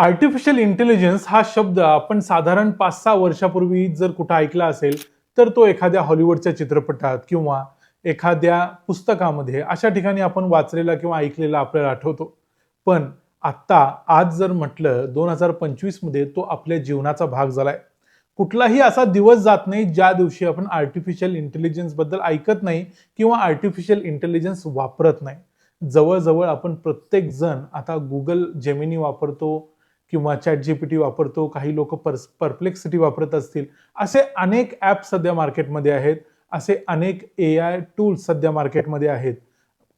Artificial intelligence हा शब्द आपण साधारण पाच सहा वर्षापूर्वी जर कुठं ऐकला असेल तर तो एखाद्या हॉलिवूडच्या चित्रपटात किंवा एखाद्या पुस्तकामध्ये अशा ठिकाणी आपण वाचलेला किंवा ऐकलेला आपल्याला आठवतो. पण आत्ता आज जर म्हटलं दोन हजार पंचवीसमध्ये तो आपल्या जीवनाचा भाग झालाय. कुठलाही असा दिवस जात नाही ज्या दिवशी आपण आर्टिफिशियल इंटेलिजन्सबद्दल ऐकत नाही किंवा आर्टिफिशियल इंटेलिजन्स वापरत नाही. जवळजवळ आपण प्रत्येक जण आता गुगल जेमिनी वापरतो किंवा चॅट जीपीटी वापरतो काही लोक पर्स परप्लेक्सिटी वापरत असतील असे अनेक ॲप सध्या मार्केटमध्ये आहेत असे अनेक ए आय टूल्स सध्या मार्केटमध्ये आहेत.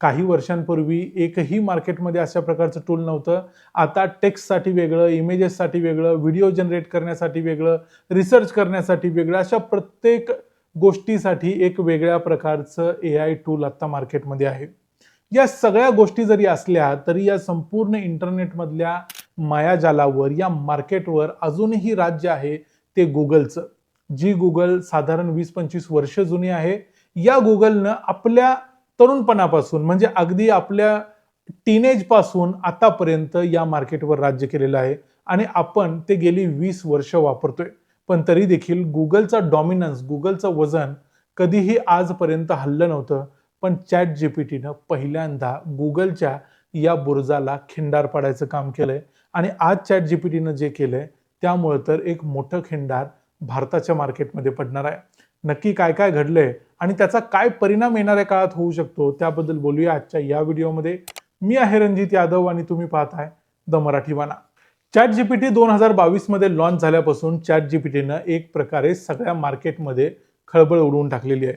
काही वर्षांपूर्वी एकही मार्केटमध्ये अशा प्रकारचं टूल नव्हतं. आता टेक्स्टसाठी वेगळं इमेजेससाठी वेगळं व्हिडिओ जनरेट करण्यासाठी वेगळं रिसर्च करण्यासाठी वेगळं अशा प्रत्येक गोष्टीसाठी एक वेगळ्या प्रकारचं ए आय टूल आत्ता मार्केटमध्ये आहे. या सगळ्या गोष्टी जरी असल्या तरी या संपूर्ण इंटरनेटमधल्या मायाजालावर या मार्केटवर अजूनही राज्य आहे ते गुगलचं. जी गुगल साधारण वीस पंचवीस वर्ष जुनी आहे या गुगलनं आपल्या तरुणपणापासून म्हणजे अगदी आपल्या टीनेजपासून आतापर्यंत या मार्केटवर राज्य केलेलं आहे आणि आपण ते गेली वीस वर्ष वापरतोय. पण तरी देखील गुगलचा डॉमिनन्स गुगलचं वजन कधीही आजपर्यंत हल्लं नव्हतं पण चॅट जीपीटीनं पहिल्यांदा गुगलच्या या बुर्जाला खिंडार पाडायचं काम केलंय. आणि आज चॅट जीपीटीनं जे केलं आहे त्यामुळं तर एक मोठं खिंडार भारताच्या मार्केटमध्ये पडणार आहे. नक्की काय काय घडलंय आणि त्याचा काय परिणाम येणाऱ्या काळात होऊ शकतो त्याबद्दल बोलूया आजच्या या व्हिडिओमध्ये. मी आहे रणजित यादव आणि तुम्ही पाहताय द मराठी वाना चॅट जीपीटी दोन हजार बावीसमध्ये लॉन्च झाल्यापासून चॅट जीपीटीनं एक प्रकारे सगळ्या मार्केटमध्ये खळबळ उडवून टाकलेली आहे.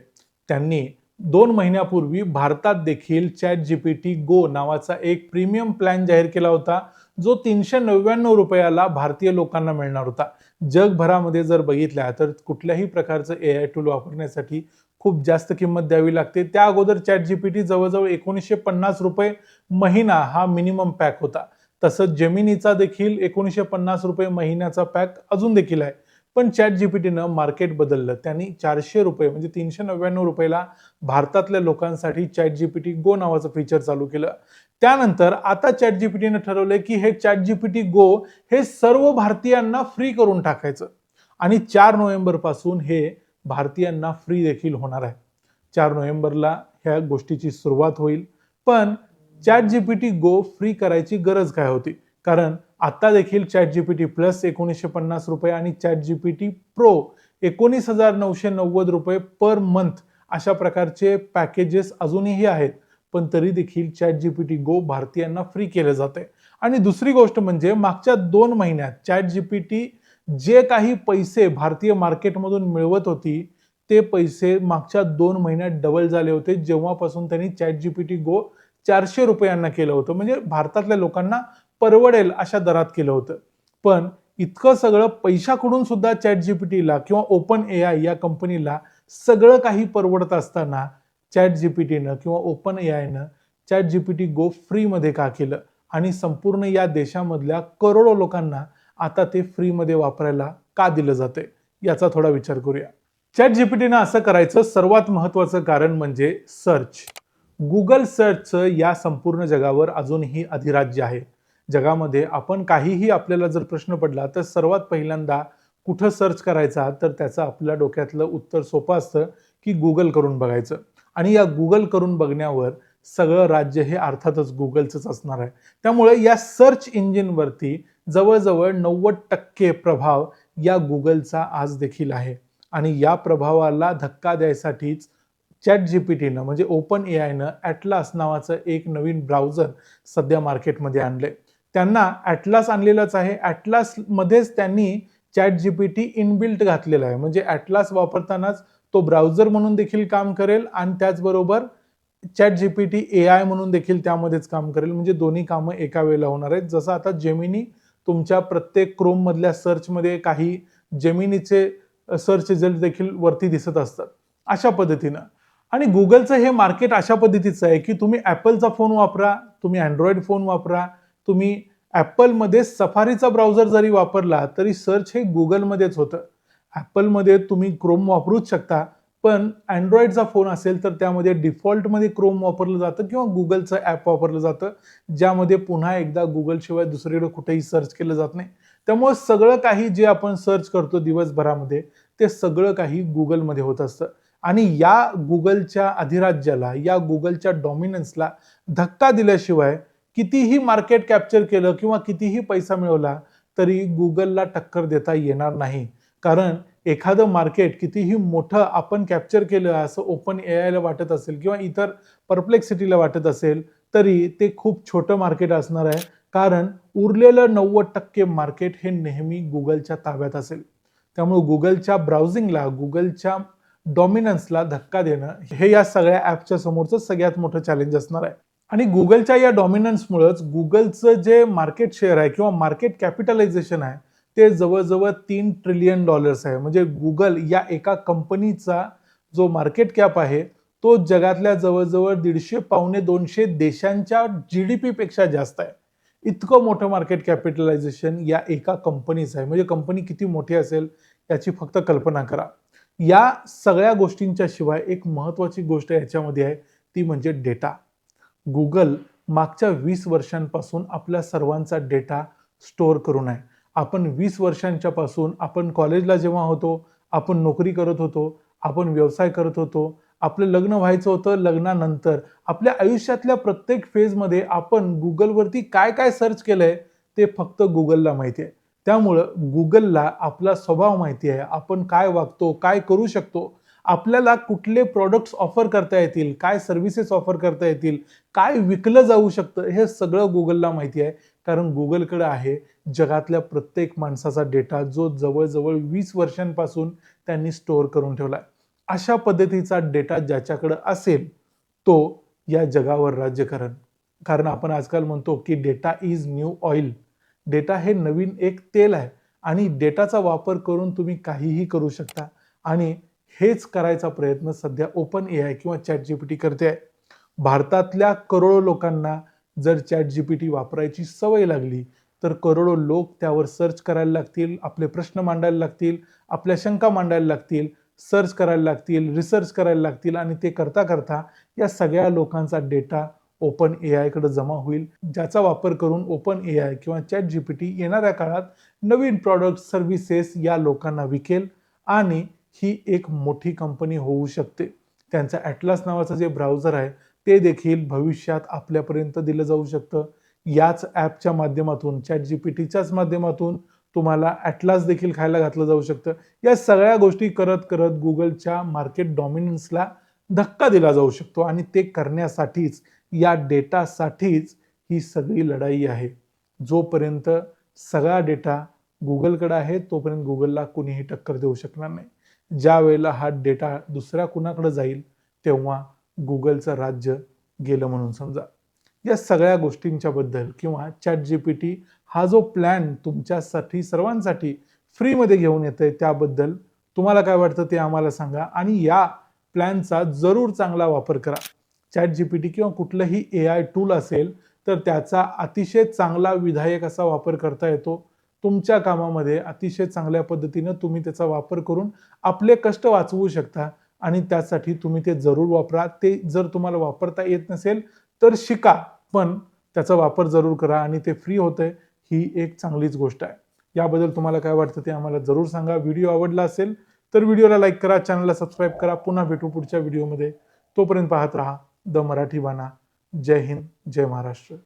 त्यांनी दोन महिन्यापूर्वी भारतात देखील चॅट जीपीटी गो नावाचा एक प्रीमियम प्लॅन जाहीर केला होता जो तीनशे नव्याण्णव रुपयाला भारतीय लोकांना मिळणार होता. जगभरामध्ये जर बघितल्या तर कुठल्याही प्रकारचं ए आय टूल वापरण्यासाठी खूप जास्त किंमत द्यावी लागते. त्या अगोदर चॅट जीपीटी जवळजवळ एकोणीसशे पन्नास रुपये महिना हा मिनिमम पॅक होता. तसंच जेमिनीचा देखील एकोणीसशे पन्नास रुपये महिन्याचा पॅक अजून देखील आहे. पण चॅट जीपीटीनं मार्केट बदललं. त्यांनी चारशे रुपये म्हणजे तीनशे नव्याण्णव रुपयाला भारतातल्या लोकांसाठी चॅट जीपीटी गो नावाचं फीचर चालू केलं. त्यानंतर आता चॅट जीपीटीनं ठरवलंय की हे चॅट जीपीटी गो हे सर्व भारतीयांना फ्री करून टाकायचं. आणि चार नोव्हेंबरपासून हे भारतीयांना फ्री देखील होणार आहे. चार नोव्हेंबरला ह्या गोष्टीची सुरुवात होईल. पण चॅट जीपीटी गो फ्री करायची गरज काय होती? कारण आता देखील चॅट जीपीटी प्लस एकोणीसशे पन्नास रुपये आणि चॅट जीपीटी प्रो एकोणीस हजार नऊशे नव्वद रुपये पर मंथ अशा प्रकारचे पॅकेजेस अजूनही आहेत. पण तरी देखील चॅट जीपीटी गो भारतीयांना फ्री केलं जाते आणि दुसरी गोष्ट म्हणजे मागच्या दोन महिन्यात चॅट जीपीटी जे काही पैसे भारतीय मार्केटमधून मिळवत होती ते पैसे मागच्या दोन महिन्यात डबल झाले होते. जेव्हापासून त्यांनी चॅट जीपीटी गो चारशे रुपयांना केलं होतं. म्हणजे भारतातल्या लोकांना परवडेल अशा दरात केलं होतं. पण इतकं सगळं पैशाकडून सुद्धा चॅट जीपीटीला किंवा ओपन ए आय या कंपनीला सगळं काही परवडत असताना चॅट जीपीटीनं किंवा ओपन ए आयनं चॅट जीपीटी गो फ्रीमध्ये का केलं? आणि संपूर्ण या देशामधल्या करोडो लोकांना आता ते फ्रीमध्ये वापरायला का दिलं जाते याचा थोडा विचार करूया. चॅट जीपीटीनं असं करायचं सर्वात महत्वाचं कारण म्हणजे सर्च. गुगल सर्चचं या संपूर्ण जगावर अजूनही अधिराज्य आहे. जगामध्ये आपण काहीही आपल्याला जर प्रश्न पडला तर सर्वात पहिल्यांदा कुठं सर्च करायचा तर त्याचं आपल्या डोक्यातलं उत्तर सोपं असतं की गुगल करून बघायचं. आणि या गुगल करून बघण्यावर सगळं राज्य हे अर्थातच गुगलचंच असणार आहे. त्यामुळे या सर्च इंजिनवरती जवळजवळ नव्वद टक्के प्रभाव या गुगलचा आज देखील आहे. आणि या प्रभावाला धक्का द्यायसाठीच चॅट जी पी टीनं म्हणजे ओपन ए आयनं ॲटलास नावाचं एक नवीन ब्राउझर सध्या मार्केटमध्ये आणलंय. त्यांना ॲटलास आणलेलंच आहे. ॲटलासमध्येच त्यांनी chat G P T inbuilt घातलेला आहे. म्हणजे ॲटलास वापरतानाच तो ब्राउझर म्हणून देखील काम करेल आणि त्याचबरोबर chat G P T A I म्हणून देखील त्यामध्येच काम करेल. म्हणजे दोन्ही कामं एका वेळेला होणार आहेत. जसं आता जेमिनी तुमच्या प्रत्येक क्रोममधल्या सर्चमध्ये काही जेमिनीचे सर्च रिझल्ट देखील वरती दिसत असतात. अशा पद्धतीनं. आणि गुगलचं हे मार्केट अशा पद्धतीचं आहे की तुम्ही ॲपलचा फोन वापरा तुम्ही अँड्रॉइड फोन वापरा तुम्ही ॲपलमध्ये सफारीचा ब्राउझर जरी वापरला तरी सर्च हे गुगलमध्येच होतं. ॲपलमध्ये तुम्ही क्रोम वापरूच शकता पण अँड्रॉइडचा फोन असेल तर त्यामध्ये डिफॉल्टमध्ये क्रोम वापरलं जातं किंवा गुगलचं ॲप वापरलं जातं ज्यामध्ये पुन्हा एकदा गुगलशिवाय दुसरीकडे कुठेही सर्च केलं जात नाही. त्यामुळे सगळं काही जे आपण सर्च करतो दिवसभरामध्ये ते सगळं काही गुगलमध्ये होत असतं. आणि या गुगलच्या अधिराज्याला या गुगलच्या डॉमिनन्सला धक्का दिल्याशिवाय कितीही मार्केट कॅप्चर केलं किंवा कितीही पैसा मिळवला तरी गुगलला टक्कर देता येणार नाही. कारण एखादं मार्केट कितीही मोठं आपण कॅप्चर केलं असं ओपन ए आयला वाटत असेल किंवा इतर परप्लेक्सिटीला वाटत असेल तरी ते खूप छोटं मार्केट असणार आहे. कारण उरलेलं नव्वद टक्के मार्केट हे नेहमी गुगलच्या ताब्यात असेल. त्यामुळे गुगलच्या ब्राउझिंगला गुगलच्या डॉमिनन्सला धक्का देणं हे या सगळ्या ॲपच्या समोरचं सगळ्यात मोठं चॅलेंज असणार आहे. आणि गुगलच्या या डॉमिनन्समुळंच गुगलचं जे मार्केट शेअर आहे किंवा मार्केट कॅपिटलायझेशन आहे ते जवळजवळ तीन ट्रिलियन डॉलर्स आहे. म्हणजे गुगल या एका कंपनीचा जो मार्केट कॅप आहे तो जगातल्या जवळजवळ दीडशे पावणे दोनशे देशांच्या जी डी पीपेक्षा जास्त आहे. इतकं मोठं मार्केट कॅपिटलायझेशन या एका कंपनीचं आहे. म्हणजे कंपनी किती मोठी असेल याची फक्त कल्पना करा. या सगळ्या गोष्टींच्या शिवाय एक महत्त्वाची गोष्ट याच्यामध्ये आहे ती म्हणजे डेटा. गुगल मागच्या वीस वर्षांपासून आपल्या सर्वांचा डेटा स्टोअर करून आहे. आपण वीस वर्षांच्या पासून आपण कॉलेजला जेव्हा होतो आपण नोकरी करत होतो आपण व्यवसाय करत होतो आपलं लग्न व्हायचं होतं लग्नानंतर आपल्या आयुष्यातल्या प्रत्येक फेजमध्ये आपण गुगलवरती काय काय सर्च केलंय ते फक्त गुगलला माहिती आहे. त्यामुळं गुगलला आपला स्वभाव माहिती आहे. आपण काय वागतो काय करू शकतो आपल्याला कुठले प्रॉडक्ट्स ऑफर करता येतील काय सर्व्हिसेस ऑफर करता येतील काय विकलं जाऊ शकतं हे सगळं गुगलला माहिती आहे. कारण गुगलकडे आहे जगातल्या प्रत्येक माणसाचा डेटा जो जवळजवळ वीस वर्षांपासून त्यांनी स्टोअर करून ठेवला आहे अशा पद्धतीचा डेटा ज्याच्याकडं असेल तो या जगावर राज्य करण. कारण आपण आजकाल म्हणतो की data is new oil data हे नवीन एक तेल आहे. आणि डेटाचा वापर करून तुम्ही काहीही करू शकता. आणि हेच करायचा प्रयत्न सध्या ओपन ए आय किंवा चॅट जी पी टी करते आहे. भारतातल्या करोडो लोकांना जर चॅट जी पी टी वापरायची सवय लागली तर करोडो लोक त्यावर सर्च करायला लागतील आपले प्रश्न मांडायला लागतील आपल्या शंका मांडायला लागतील सर्च करायला लागतील रिसर्च करायला लागतील आणि ते करता करता या सगळ्या लोकांचा डेटा ओपन ए आयकडे जमा होईल. ज्याचा वापर करून ओपन ए आय किंवा चॅट जी पी टी येणाऱ्या काळात नवीन प्रॉडक्ट सर्व्हिसेस या लोकांना विकेल आणि ही एक मोठी कंपनी होऊ शकते. त्यांचं ॲटलास नावाचं जे ब्राउझर आहे ते देखील भविष्यात आपल्यापर्यंत दिलं जाऊ शकतं. याच ॲपच्या माध्यमातून चॅट जी पी टीच्याच माध्यमातून तुम्हाला ॲटलास देखील खायला घातलं जाऊ शकतं. या सगळ्या गोष्टी करत करत गुगलच्या मार्केट डॉमिनन्सला धक्का दिला जाऊ शकतो आणि ते करण्यासाठीच या डेटासाठीच ही सगळी लढाई आहे. जोपर्यंत सगळा डेटा गुगलकडे आहे तोपर्यंत गुगलला कुणीही टक्कर देऊ शकणार नाही. ज्या वेळेला हा डेटा दुसऱ्या कुणाकडे जाईल तेव्हा गुगलचं राज्य गेलं म्हणून समजा. या सगळ्या गोष्टींच्याबद्दल किंवा चॅट जी पी टी हा जो प्लॅन तुमच्यासाठी सर्वांसाठी फ्रीमध्ये घेऊन येत आहे त्याबद्दल तुम्हाला काय वाटतं ते आम्हाला सांगा आणि या प्लॅनचा जरूर चांगला वापर करा. चॅट जी पी टी किंवा कुठलंही ए आय टूल असेल तर त्याचा अतिशय चांगला विधायक असा वापर करता येतो. तुमच्या कामामध्ये अतिशय चांगल्या पद्धतीनं तुम्ही त्याचा वापर करून आपले कष्ट वाचवू शकता आणि त्यासाठी तुम्ही ते जरूर वापरा. ते जर तुम्हाला वापरता येत नसेल तर शिका पण त्याचा वापर जरूर करा आणि ते फ्री होतंय ही एक चांगलीच गोष्ट आहे. याबद्दल तुम्हाला काय वाटतं ते आम्हाला जरूर सांगा. व्हिडिओ आवडला असेल तर व्हिडिओला लाईक करा चॅनलला सबस्क्राईब करा. पुन्हा भेटू पुढच्या व्हिडिओमध्ये. तोपर्यंत पाहत राहा. द मराठी बाणा. जय हिंद जय महाराष्ट्र.